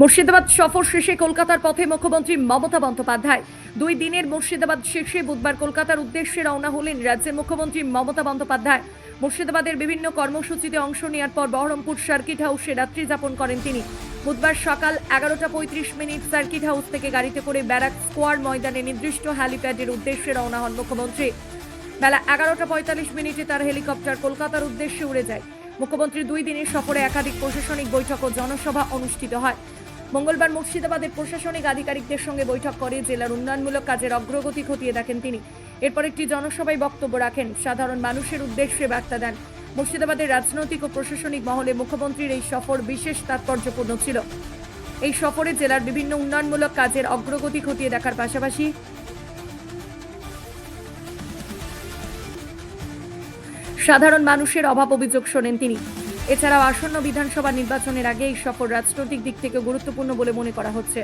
মুর্শিদাবাদ সফর শেষে কলকাতার পথে মুখ্যমন্ত্রী মমতা বন্দ্যোপাধ্যায়। দুই দিনের মুর্শিদাবাদ শেষে বুধবার কলকাতার উদ্দেশ্যে রওনা হলেন রাজ্যের মুখ্যমন্ত্রী মমতা বন্দ্যোপাধ্যায়। মুর্শিদাবাদের বিভিন্ন কর্মসূচিতে অংশ নেওয়ার পর বহরমপুর সার্কিট হাউসে রাত্রি যাপন করেন তিনি। বুধবার সকাল এগারোটা পঁয়ত্রিশ মিনিট সার্কিট হাউস থেকে গাড়িতে করে ব্যারাক স্কোয়ার ময়দানে নির্দিষ্ট হ্যালিপ্যাডের উদ্দেশ্যে রওনা হন মুখ্যমন্ত্রী। বেলা এগারোটা পঁয়তাল্লিশ মিনিটে তার হেলিকপ্টার কলকাতার উদ্দেশ্যে উড়ে যায়। মুখ্যমন্ত্রী দুই দিনের সফরে একাধিক প্রশাসনিক বৈঠক ও জনসভা অনুষ্ঠিত হয়। মঙ্গলবার মুর্শিদাবাদের প্রশাসনিক আধিকারিকদের সঙ্গে বৈঠক করে জেলার উন্নয়নমূলক কাজের অগ্রগতি খতিয়ে দেখেন তিনি। এরপর একটি জনসভায় বক্তব্য রাখেন। সাধারণ মানুষের উদ্দেশ্যে বার্তা দেন। মুর্শিদাবাদের রাজনৈতিক ও প্রশাসনিক মহলে মুখ্যমন্ত্রীর এই সফর বিশেষ তাৎপর্যপূর্ণ ছিল। এই সফরে জেলার বিভিন্ন উন্নয়নমূলক কাজের অগ্রগতি খতিয়ে দেখার পাশাপাশি সাধারণ মানুষের অভাব অভিযোগ শোনেন তিনি। এছাড়াও আসন্ন বিধানসভা নির্বাচনের আগে এই সফর রাজনৈতিক দিক থেকে গুরুত্বপূর্ণ বলে মনে করা হচ্ছে।